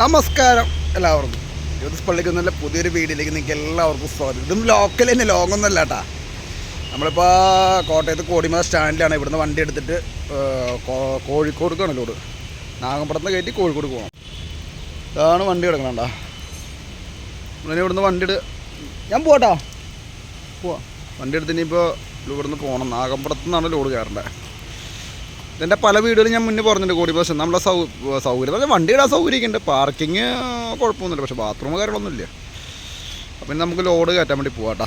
നമസ്കാരം എല്ലാവർക്കും. ജ്യോതിസ് പള്ളിക്കുന്നല്ല പുതിയൊരു വീഡിയോയിലേക്ക് നിങ്ങൾക്ക് എല്ലാവർക്കും സ്വാഗതം. ഇതും ലോക്കൽ തന്നെ ലോങ് ഒന്നല്ല കേട്ടാ. നമ്മളിപ്പോൾ കോട്ടയത്ത് കോടിമല സ്റ്റാൻഡിലാണ്. ഇവിടുന്ന് വണ്ടി എടുത്തിട്ട് കോഴിക്കോട് കോ- കോഴിക്കോട് ലോഡ്. നാഗമ്പടത്ത് കയറ്റി കോഴിക്കോട് പോകണം ഇതാണ് വണ്ടി കിടക്കണണ്ട ഇങ്ങനെ ഇവിടുന്ന് വണ്ടി എടു ഞാൻ പോട്ടാ പോവാ. വണ്ടി എടുത്ത് ഇനിയിപ്പോൾ ഇവിടുന്ന് പോകണം നാഗമ്പടത്ത് നിന്നാണ് ലോഡ് കയറേണ്ടത് ഇതിന്റെ പല വീടുകളും ഞാൻ മുന്നേ പറഞ്ഞിട്ടുണ്ട് കോടി പക്ഷേ നമ്മളെ സൗ സൗകര്യം പറഞ്ഞാൽ വണ്ടി ഇടാൻ സൗകര്യമൊക്കെ ഉണ്ട് പാർക്കിങ് കുഴപ്പമൊന്നുമില്ല പക്ഷേ ബാത്റൂം കാര്യങ്ങളൊന്നുമില്ല. അപ്പം നമുക്ക് ലോഡ് കയറ്റാൻ വേണ്ടി പോവാട്ടാ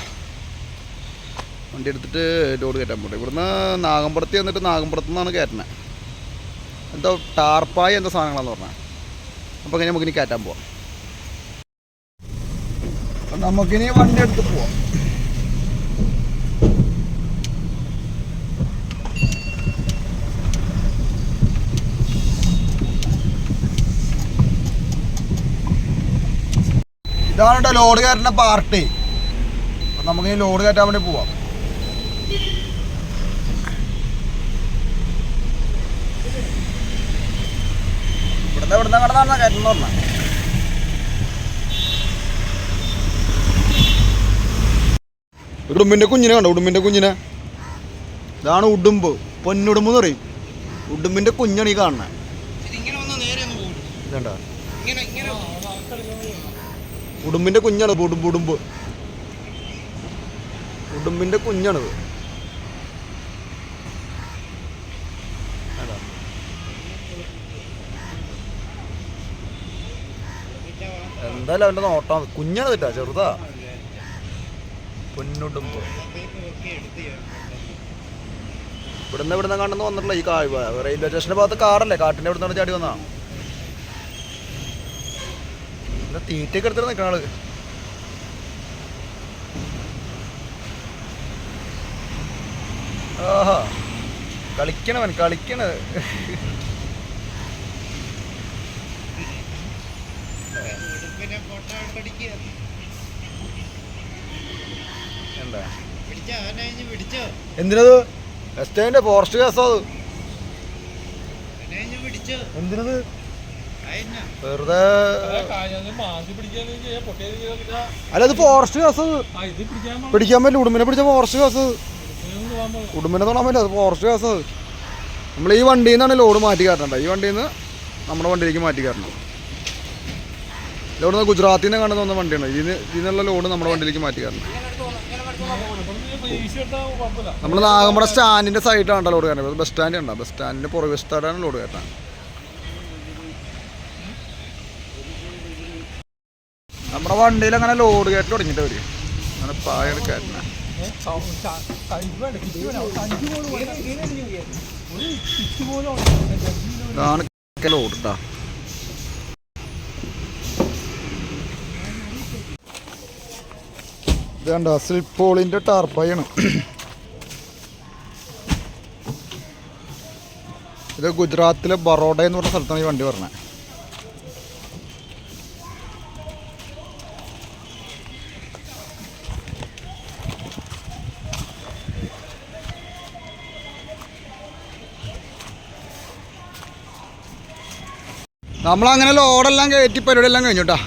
വണ്ടി എടുത്തിട്ട് ലോഡ് കയറ്റാൻ പോട്ടെ ഇവിടുന്ന് നാഗമ്പടത്ത് വന്നിട്ട് നാഗമ്പടത്ത് നിന്നാണ് കയറ്റുന്നത് എന്തോ ടാർപ്പായ എന്തോ സാധനങ്ങളാന്ന് പറഞ്ഞാൽ അപ്പോൾ ഇങ്ങനെ നമുക്കിനി കയറ്റാൻ പോവാം. നമുക്കിനി വണ്ടി എടുത്ത് പോവാം. ഇതാണ് കേട്ടോ ലോഡ് കയറ്റുന്ന പാർട്ട് അപ്പം നമുക്ക് ഈ ലോഡ് കയറ്റാൻ വേണ്ടി പോവാം. ഇവിടുന്ന് ഇവിടുന്ന് കടന്നാണ് കയറ്റുന്ന പറഞ്ഞ. ഉടുമ്പിന്റെ കുഞ്ഞിനെ കണ്ടോ? ഉടുമ്പിന്റെ കുഞ്ഞിനെ? ഇതാണ് ഉടുമ്പ്. പൊന്നുടുമ്പ് എന്ന് പറയും. ഉടുമ്പിന്റെ കുഞ്ഞാണ് ഈ കാണുന്നത് ഇതുണ്ടോ. ഉടുമ്പിന്റെ കുഞ്ഞാണ് ഉടുമ്പ് ഉടുമ്പ്. ഉടുമ്പിന്റെ കുഞ്ഞാണത്. എന്തായാലും അവന്റെ നോട്ടം കുഞ്ഞാണ് തെറ്റാ ചെറുതാ. പൊന്നുടുമ്പ്. ഇവിടുന്ന് ഇവിടുന്ന് കണ്ടെന്ന് വന്നിട്ടില്ല ഈ കാ റെയിൽവേ സ്റ്റേഷന്റെ ഭാഗത്ത് കാറല്ലേ കാട്ടിന്റെ ഇവിടുന്ന് ചാടി വന്നാ പിന്നെ തീറ്റയൊക്കെ എടുത്തിട്ട് നിൽക്കണ ആൾ. ആഹാ. കളിക്കണവൻ കളിക്കണ. എന്താ? എന്തിനത്? എസ്റ്റേന്റെ ഫോറസ്റ്റ് കേസാ അത് എന്തിനത്? വെറുതെ അല്ല അത്. ഫോറസ്റ്റ് കേസ് പിടിക്കാൻ പറ്റില്ല ഉടുമ്പിനെ പിടിച്ച ഫോറസ്റ്റ് കേസ്. ഉടുമ്പിനെ തൊടാൻ പറ്റില്ല അത് ഫോറസ്റ്റ് കേസ് നമ്മൾ ഈ വണ്ടിയിൽ നിന്നാണ് ലോഡ് മാറ്റി കയറേണ്ടത്. ഈ വണ്ടിയിൽ നിന്ന് നമ്മുടെ വണ്ടിയിലേക്ക് മാറ്റി കയറണം. ഇവിടുന്ന് ഗുജറാത്തിൽ നിന്ന് കാണുന്ന തോന്നുന്ന വണ്ടിയാണ്. ഇതിന് ഇതിനുള്ള ലോഡ് നമ്മുടെ വണ്ടിയിലേക്ക് മാറ്റി കയറണം. നമ്മൾ നാഗമ്പട സ്റ്റാൻഡിന്റെ സൈഡിലാണ് ലോഡ് കയറുന്നത് ബസ് സ്റ്റാൻഡ് ഉണ്ടാവും ബസ് സ്റ്റാൻഡിന്റെ പുറകെ സ്ഥലമാണ് ലോഡ് കയറ്റാൻ നമ്മുടെ വണ്ടിയിൽ അങ്ങനെ ലോഡ് കയറ്റി തുടങ്ങിട്ട് വരും അങ്ങനെ പായ എടുക്കാൻ. ഇതാണ് ലോഡ് കേട്ടോ ഇത് കണ്ടോ? സിൽപോളിന്റെ ടാർപ്പായാണ്. ഇത് ഗുജറാത്തിലെ ബറോഡ എന്ന് പറഞ്ഞ സ്ഥലത്താണ് ഈ വണ്ടി പറഞ്ഞത് നമ്മളങ്ങനെ ലോഡെല്ലാം കയറ്റി പരിപാടിയെല്ലാം കഴിഞ്ഞു കേട്ടോ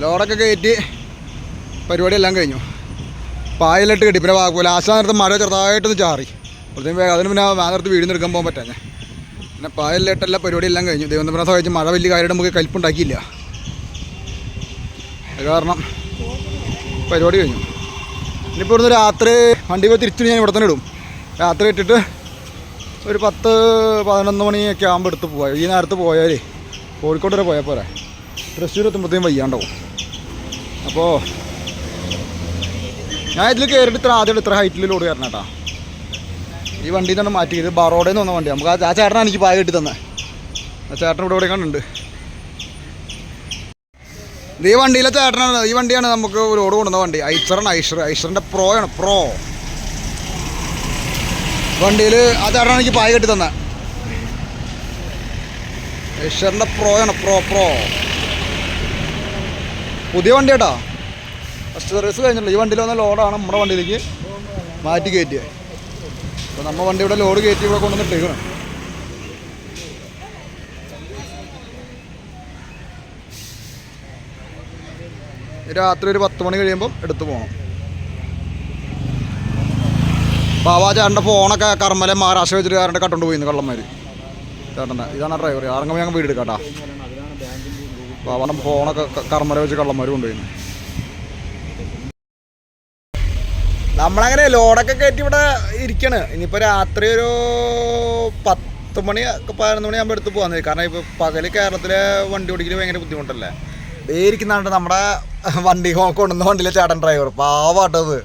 ലോഡൊക്കെ കയറ്റി പരിപാടിയെല്ലാം കഴിഞ്ഞു. പായലിട്ട് കെട്ടി. പിന്നെ വാ- ആശാ നേരത്ത് മഴ ചെറുതായിട്ടൊന്ന് ചാറി. അപ്പോഴത്തേക്കും അതിന് പിന്നെ ആ നേരത്ത് വീടിന് എടുക്കാൻ പോകാൻ പറ്റാഞ്ഞ. പിന്നെ പായലിട്ടെല്ലാം പരിപാടിയെല്ലാം കഴിഞ്ഞു. ദൈവം തന്നെ സഹായിച്ച് മഴ വലിയ കാര്യമായിട്ട് നമുക്ക് കൽപ്പുണ്ടാക്കിയില്ല. അത് കാരണം പരിപാടി കഴിഞ്ഞു. ഇനിയിപ്പോൾ ഇവിടുന്ന് രാത്രി വണ്ടി പോയി തിരിച്ചു ഞാൻ ഇവിടെ തന്നെ ഇടും. രാത്രി ഇട്ടിട്ട് ഒരു പത്ത് പതിനൊന്ന് മണിയൊക്കെ ആകുമ്പോൾ എടുത്ത് പോയാൽ ഈ നേരത്ത് പോയാലേ കോഴിക്കോട് വരെ പോയാൽ പോരാ. തൃശ്ശൂർ എത്തുമ്പോഴത്തേക്കും വയ്യാണ്ടാവും. അപ്പോൾ ഞാൻ ഇതിൽ കയറിയിട്ട് ഇത്ര ആദ്യം ഇത്ര ഹൈറ്റിൽ ലോഡ് കയറണം കേട്ടോ ഈ വണ്ടിയിൽ തന്നെ മാറ്റി. ഇത് ബറോഡയിൽ നിന്ന് വന്ന വണ്ടി നമുക്ക് ആ- ചേട്ടനാണ് എനിക്ക് പായ കിട്ടി തന്നെ. ആ ചേട്ടൻ ഇവിടെ ഇവിടെ കണ്ടുണ്ട് ഇത് ഈ വണ്ടിയിലെ ചേട്ടനാണ്. ഈ വണ്ടിയാണ് നമുക്ക് ലോഡ് കൊണ്ടുവന്ന വണ്ടി. ഐസറാണ് ഐഷർ. ഐഷറിന്റെ പ്രോയാണ് പ്രോ വണ്ടിയിൽ ആ ചേട്ടനാണ് എനിക്ക് പായ കെട്ടി തന്നെ. ഐഷറിന്റെ പ്രോ ആണ് പ്രോ പ്രോ പുതിയ വണ്ടി കേട്ടോ. ഫസ്റ്റ് സർവീസ് കഴിഞ്ഞിട്ടില്ല. ഈ വണ്ടിയിൽ വന്ന ലോഡാണ് നമ്മുടെ വണ്ടിയിലേക്ക് മാറ്റി കയറ്റിയത് അപ്പോൾ നമ്മൾ വണ്ടി ഇവിടെ ലോഡ് കയറ്റി ഇവിടെ കൊണ്ടുവന്നിട്ടേക്കണം. രാത്രി ഒരു പത്ത് മണി കഴിയുമ്പം എടുത്തു പോകണം ബാബാ ചേട്ടന്റെ ഫോണൊക്കെ കർമ്മലെ മഹാരാഷ്ട്ര വെച്ചിട്ട് കാരണം കട്ടുകൊണ്ട് പോയിന്ന് കള്ളന്മാർ ചേട്ടന്റെ ഇതാണ് ഡ്രൈവർ ഇറങ്ങുമ്പോൾ ഞങ്ങൾ വീട് എടുക്കാട്ടാ. ബാബാന്റെ ഫോണൊക്കെ കർമ്മര വെച്ച് കള്ളന്മാർ കൊണ്ടുപോയി നമ്മളങ്ങനെ ലോഡൊക്കെ കയറ്റി ഇവിടെ ഇരിക്കണ്. ഇനിയിപ്പോൾ രാത്രി ഒരു പത്ത് മണി പതിനൊന്ന് മണി ആകുമ്പോൾ എടുത്ത് പോകാൻ കാരണം ഇപ്പോൾ പകൽ കേരളത്തിലെ വണ്ടി ഓടിക്കൽ ഭയങ്കര ബുദ്ധിമുട്ടല്ലേ. ഇരിക്കുന്നുണ്ട് നമ്മുടെ വണ്ടി കൊണ്ടുവന്ന വണ്ടിയിലെ ചേട്ടൻ ഡ്രൈവർ പാവാട്ടത്.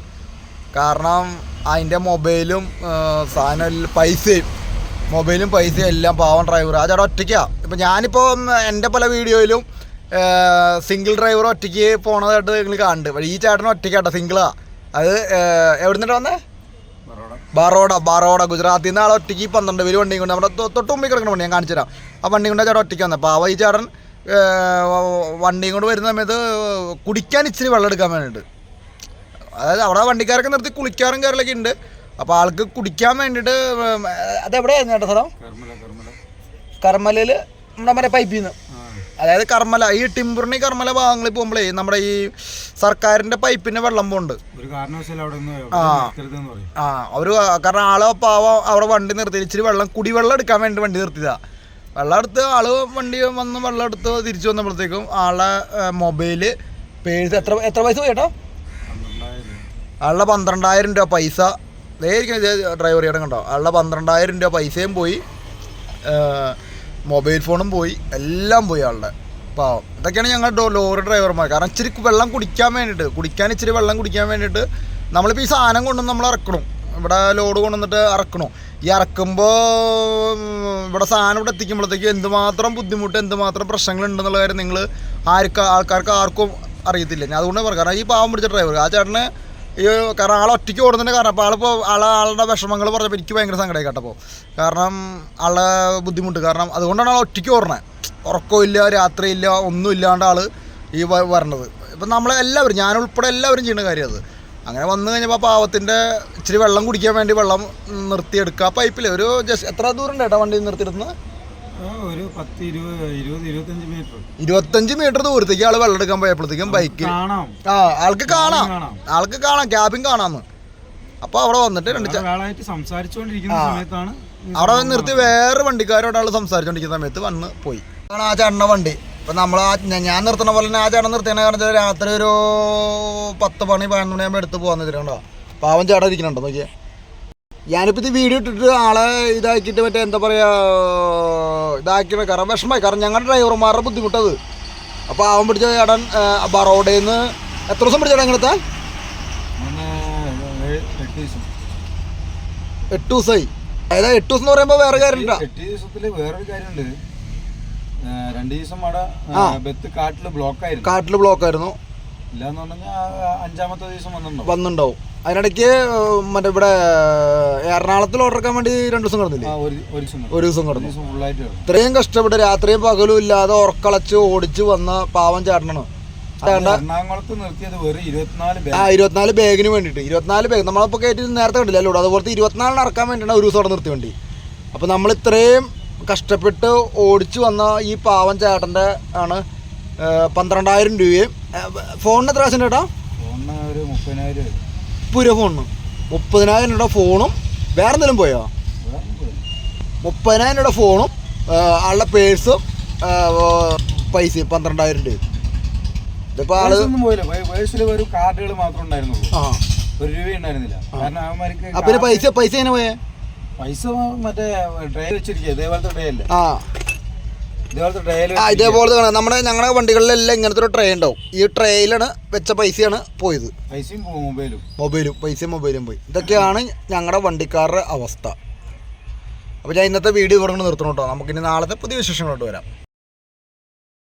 കാരണം അതിന്റെ മൊബൈലും സാധനം പൈസയും. മൊബൈലും പൈസയും എല്ലാം പാവം ഡ്രൈവർ ആ ചേട്ടാ ഒറ്റയ്ക്കാണ് ഇപ്പം ഞാനിപ്പോൾ എന്റെ പല വീഡിയോയിലും സിംഗിൾ ഡ്രൈവർ ഒറ്റയ്ക്ക് പോണതായിട്ട് നിങ്ങൾ കാണുന്നുണ്ട്. പക്ഷേ ഈ ചേട്ടൻ ഒറ്റയ്ക്കാട്ടോ സിംഗിളാ അത് എവിടെ നിന്നിട്ട് വന്നേ? ബറോഡ. ബറോഡ ഗുജറാത്തിൽ നിന്ന് ആൾ ഒറ്റയ്ക്ക് പന്ത്രണ്ട് പേര് വണ്ടി കൊണ്ട് നമ്മുടെ തൊട്ട് മുമ്പിൽ കിടക്കുന്ന വണ്ടി ഞാൻ കാണിച്ചു തരാം. ആ വണ്ടി കൊണ്ട് ചേട്ടൻ ഒറ്റയ്ക്ക് വന്നത്. അപ്പോൾ ആ ഈ ചേട്ടൻ വണ്ടിയും കൊണ്ട് വരുന്ന സമയത്ത് കുടിക്കാൻ ഇച്ചിരി വെള്ളം എടുക്കാൻ വേണ്ടിയിട്ട്. അതായത് അവിടെ വണ്ടിക്കാരൊക്കെ നിർത്തി കുളിക്കാറും കയറലൊക്കെ ഉണ്ട്. അപ്പോൾ ആൾക്ക് കുടിക്കാൻ വേണ്ടിട്ട് അതെവിടെയായിരുന്നു ചേട്ടാ സ്ഥലം? കർമ്മലയിൽ നമ്മുടെ മറ്റേ പൈപ്പിൽ നിന്ന് അതായത് കർമ്മല ഈ ടിമ്പുറിണി കർമ്മല ഭാഗങ്ങളിൽ പോകുമ്പോഴേ നമ്മുടെ ഈ സർക്കാരിന്റെ പൈപ്പിന്റെ വെള്ളം പോണ്ട് ആ. ആ അവർ കാരണം ആൾ പാവം അവിടെ വണ്ടി നിർത്തി ഇച്ചിരി വെള്ളം കുടിവെള്ളം എടുക്കാൻ വേണ്ടി വണ്ടി നിർത്തിയതാ. വെള്ളം എടുത്ത് ആൾ വണ്ടി വന്ന് വെള്ളം എടുത്ത് തിരിച്ചു വന്നപ്പോഴത്തേക്കും ആളെ മൊബൈൽ പേഴ്സ് എത്ര എത്ര പൈസ പോയി ചേട്ടാ? ആളുടെ പന്ത്രണ്ടായിരം രൂപ പൈസ. നേരിക്കും ഡ്രൈവർ ചേട്ടൻ കണ്ടോ? ആളുടെ പന്ത്രണ്ടായിരം രൂപ പൈസയും പോയി മൊബൈൽ ഫോണും പോയി എല്ലാം പോയി ആളുടെ. പാവം. ഇതൊക്കെയാണ് ഞങ്ങളുടെ ലോറി ഡ്രൈവർമാർ കാരണം ഇച്ചിരി വെള്ളം കുടിക്കാൻ വേണ്ടിയിട്ട് കുടിക്കാൻ ഇച്ചിരി വെള്ളം കുടിക്കാൻ വേണ്ടിയിട്ട് നമ്മളിപ്പോൾ ഈ സാധനം കൊണ്ടുവന്ന് നമ്മൾ ഇറക്കണം. ഇവിടെ ലോഡ് കൊണ്ടുവന്നിട്ട് ഇറക്കണം. ഈ ഇറക്കുമ്പോൾ ഇവിടെ സാധനം ഇവിടെ എത്തിക്കുമ്പോഴത്തേക്ക് എന്തുമാത്രം ബുദ്ധിമുട്ട് എന്തുമാത്രം പ്രശ്നങ്ങളുണ്ടെന്നുള്ള കാര്യം നിങ്ങൾ ആർക്ക് ആൾക്കാർക്ക് ആർക്കും അറിയത്തില്ല. ഞാൻ അതുകൊണ്ട് പറയാം. കാരണം ഈ പാവം പിടിച്ച ഡ്രൈവർ ആ ചേട്ടന് ഈ കാരണം ആൾ ഒറ്റയ്ക്ക് ഓടുന്നതിന്റെ കാരണം അപ്പോൾ ആളിപ്പോൾ ആളെ ആളുടെ വിഷമങ്ങൾ പറഞ്ഞപ്പോൾ എനിക്ക് ഭയങ്കര സങ്കടമായി കേട്ടപ്പോൾ കാരണം ആളെ ബുദ്ധിമുട്ട്. കാരണം അതുകൊണ്ടാണ് ആൾ ഒറ്റയ്ക്ക് ഓടണത് ഉറക്കമില്ല രാത്രിയില്ല ഒന്നും ഇല്ലാണ്ട് ആൾ ഈ വരണത്. ഇപ്പം നമ്മളെല്ലാവരും ഞാനുൾപ്പെടെ എല്ലാവരും ചെയ്യുന്ന കാര്യം അത്. അങ്ങനെ വന്നു കഴിഞ്ഞപ്പോൾ പാവത്തിന്റെ ഇച്ചിരി വെള്ളം കുടിക്കാൻ വേണ്ടി വെള്ളം നിർത്തിയെടുക്കുക പൈപ്പിൽ ഒരു ജസ്റ്റ് എത്ര ദൂരം ഉണ്ട് കേട്ടോ വണ്ടി നിർത്തിയിരുന്നത് ആ, ഒരു പത്ത് ഇരുപത് ഇരുപത് ഇരുപത്തഞ്ച് മീറ്റർ. ഇരുപത്തഞ്ച് മീറ്റർ ദൂരത്തേക്ക് ആൾ വെള്ളം എടുക്കാൻ പോയപ്പോഴത്തേക്കും ബൈക്ക് കാണാം. ആ ആൾക്ക് കാണാം. ആൾക്ക് കാണാം. ക്യാബിൻ കാണാന്ന്. അപ്പൊ അവിടെ വന്നിട്ട് രണ്ട് ഒരാളായിട്ട് സംസാരിച്ചുകൊണ്ടിരിക്കുന്ന. സമയത്താണ് അവിടെ നിർത്തി വേറെ വണ്ടിക്കാരോട് ആൾ സംസാരിച്ചോണ്ടിരിക്കുന്ന സമയത്ത് വന്ന് പോയി. ആണ് ആ ചേട്ടന്റെ വണ്ടി. ഇപ്പം നമ്മൾ ആ ഞാൻ നിർത്തണ പോലെ തന്നെ ആ ചേട്ടൻ നിർത്തിയെന്ന് കാരണം രാത്രി ഒരു പത്ത് മണി പതിനൊന്ന് മണിയാകുമ്പോൾ എടുത്ത് പോകാൻ വെച്ചിട്ടുണ്ടോ? പാവം ചേട്ടൻ ഇരിക്കണുണ്ടോ നോക്കിയേ. ഞാനിപ്പോൾ ഇത് വീഡിയോ ഇട്ടിട്ട് ആളെ ഇതാക്കിയിട്ട് മറ്റേ എന്താ പറയുക ഇതാക്കി കാരണം വിഷമമായി. കാരണം ഞങ്ങളുടെ ഡ്രൈവർമാരുടെ ബുദ്ധിമുട്ടത്. അപ്പോൾ അവൻ പിടിച്ച ചേട്ടൻ ബറോഡയിൽ നിന്ന് എത്ര ദിവസം അങ്ങനെ ഏഴ്- എട്ട് ദിവസം. എട്ട് ദിവസമായി അതായത് എട്ട് ദിവസം എന്ന് പറയുമ്പോൾ വേറെ കാര്യം എട്ട് വേറൊരു കാര്യമുണ്ട് രണ്ട് ദിവസം അവിടെ. കാട്ടിൽ ബ്ലോക്ക് ആയിരുന്നു. കാട്ടിൽ ഇല്ലാന്ന് പറഞ്ഞാൽ അഞ്ചാമത്തെ ദിവസം വന്നിട്ടുണ്ടോ വന്നിട്ടുണ്ടാവും. അതിനിടയ്ക്ക് മറ്റേ ഇവിടെ എറണാകുളത്തിൽ ഓർഡർ എടുക്കാൻ വേണ്ടി രണ്ടു ദിവസം കിടന്നില്ലേ? ഒരു ദിവസം കിടന്നു. ഇത്രയും കഷ്ടപ്പെട്ട് രാത്രിയും പകലും ഇല്ലാതെ ഉറക്കളച്ച് ഓടിച്ച് വന്ന പാവം ചേട്ടനാണ്. ആ ഇരുപത്തിനാല് ബാഗിന് വേണ്ടിട്ട് ഇരുപത്തിനാല് ബാഗ് നമ്മളിപ്പോൾ കയറ്റി നേരത്തെ കണ്ടില്ലല്ലോ അതുപോലത്തെ ഇരുപത്തിനാലിന് ഇറക്കാൻ വേണ്ടിയിട്ടാണ് ഒരു ദിവസം അവിടെ നിർത്തി വേണ്ടി. അപ്പോൾ നമ്മൾ ഇത്രയും കഷ്ടപ്പെട്ട് ഓടിച്ചു വന്ന ഈ പാവം ചേട്ടന്റെ ആണ് പന്ത്രണ്ടായിരം രൂപയും ഫോണിന് എത്ര കാശുണ്ട് ചേട്ടാ ഫോണിന് ഒരു മുപ്പതിനായിരം. പുതിയ ഫോണിന്. മുപ്പതിനായിരം രൂപ ഫോണും വേറെ എന്തെങ്കിലും പോയോ. മുപ്പതിനായിരം രൂപ ഫോണും ആളുടെ പേഴ്സും പൈസ പന്ത്രണ്ടായിരം രൂപ ഇതിപ്പോ ആൾ പോയില്ല. പേഴ്സിൽ ഒരു കാർഡുകൾ മാത്രമേ ഉണ്ടായിരുന്നുള്ളൂ. ആ. ഒരു രൂപ ഉണ്ടായിരുന്നില്ല. കാരണം അവന്മാർക്ക് പൈസ പൈസ എങ്ങനെ പോയേ? പൈസ മറ്റേ ഡ്രൈവ് വെച്ചിരിക്കേ ഇതേപോലത്തെ അല്ലേ? ആ. ആ ഇതേപോലെ തന്നെ നമ്മുടെ ഞങ്ങളുടെ വണ്ടികളിലെല്ലാം ഇങ്ങനത്തെ ഒരു ട്രേ ഉണ്ടാവും. ഈ ട്രെയിലാണ് വെച്ച പൈസയാണ് പോയത്. പൈസയും മൊബൈലും. മൊബൈലും പൈസയും മൊബൈലും പോയി. ഇതൊക്കെയാണ് ഞങ്ങളുടെ വണ്ടിക്കാരുടെ അവസ്ഥ. അപ്പോൾ ഞാൻ ഇന്നത്തെ വീഡിയോ ഇവിടെ നിർത്തണം കേട്ടോ. നമുക്കിനി നാളത്തെ പുതിയ വിശേഷങ്ങളോട്ട് വരാം.